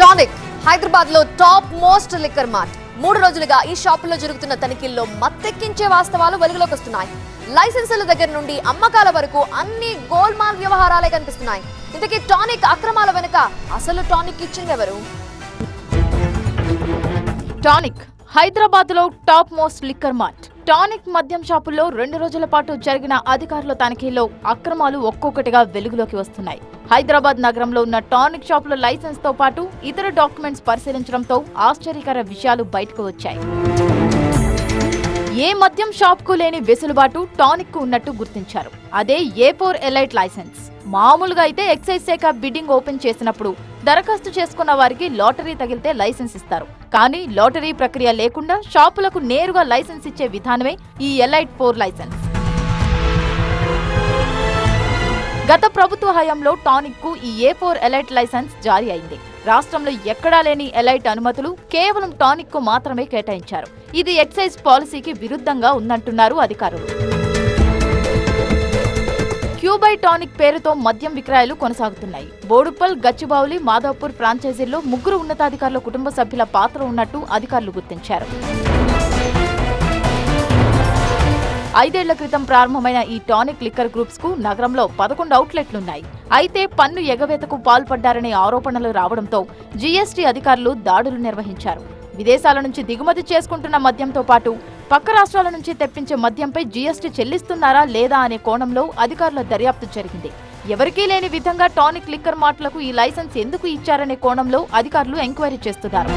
Tonic. హైదరాబాద్లో top most liquor mart. మూడు రోజులుగా ఈ షాపులో జరుగుతున్న తనిఖీల్లో మత్తెక్కించే వాస్తవాలు వెలుగులోకి వస్తున్నాయి లైసెన్సుల దగ్గర నుండి అమ్మకాల వరకు అన్ని గోల్మాల్ వ్యవహారాలే కనిపిస్తున్నాయి. ఇంతకీ టానిక్ అక్రమాల వెనుక అసలు టానిక్ ఇచ్చింది ఎవరు? టానిక్ హైదరాబాద్లో top most liquor mart. Tonic మద్యం షాపుల్లో రెండు రోజుల పాటు జరిగిన అధికారుల తనిఖీలో అక్రమాలు ఒక్కొక్కటిగా వెలుగులోకి వస్తున్నాయి. హైదరాబాద్ నగరంలో ఉన్న టానిక్ షాపుల లైసెన్స్తో పాటు ఇతర డాక్యుమెంట్స్ పరిశీలించడంతో ఆశ్చర్యకర విషయాలు బయటకు వచ్చాయి. ఏ మద్యం షాప్కు లేని వెసులుబాటు టానిక్కు ఉన్నట్టు గుర్తించారు. అదే ఏ ఫోర్ ఎలైట్ లైసెన్స్. మామూలుగా అయితే ఎక్సైజ్ శాఖ బిడ్డింగ్ ఓపెన్ చేసినప్పుడు దరఖాస్తు చేసుకున్న వారికి లాటరీ తగిలితే లైసెన్స్ ఇస్తారు. కానీ లాటరీ ప్రక్రియ లేకుండా షాపులకు నేరుగా లైసెన్స్ ఇచ్చే విధానమే ఈ ఎలైట్ ఫోర్ లైసెన్స్. గత ప్రభుత్వ హయాంలో టానిక్కు ఈ ఏ ఫోర్ ఎలైట్ లైసెన్స్ జారీ అయింది. రాష్ట్రంలో ఎక్కడా లేని ఎలైట్ అనుమతులు కేవలం టానిక్కు మాత్రమే కేటాయించారు. ఇది ఎక్సైజ్ పాలసీకి విరుద్ధంగా ఉందంటున్నారు అధికారులు. క్యూబై టానిక్ పేరుతో మద్యం విక్రయాలు కొనసాగుతున్నాయి. బోడుప్పల్ గచ్చిబౌలి మాధవపూర్ ఫ్రాంచైజీల్లో ముగ్గురు ఉన్నతాధికారుల కుటుంబ సభ్యుల పాత్ర ఉన్నట్టు అధికారులు గుర్తించారు. ఐదేళ్ళ క్రితం ప్రారంభమైన ఈ టానిక్ లిక్కర్ గ్రూప్స్కు నగరంలో పదకొండు అవుట్లెట్లున్నాయి. అయితే పన్ను ఎగవేతకు పాల్పడ్డారనే ఆరోపణలు రావడంతో జీఎస్టీ అధికారులు దాడులు నిర్వహించారు. విదేశాల నుంచి దిగుమతి చేసుకుంటున్న మద్యంతో పాటు పక్క రాష్ట్రాల నుంచి తెప్పించే మద్యంపై జీఎస్టీ చెల్లిస్తున్నారా లేదా అనే కోణంలో అధికారుల దర్యాప్తు జరిగింది. ఎవరికీ లేని విధంగా టానిక్ లిక్కర్ మార్ట్లకు ఈ లైసెన్స్ ఎందుకు ఇచ్చారనే కోణంలో అధికారులు ఎంక్వైరీ చేస్తున్నారు.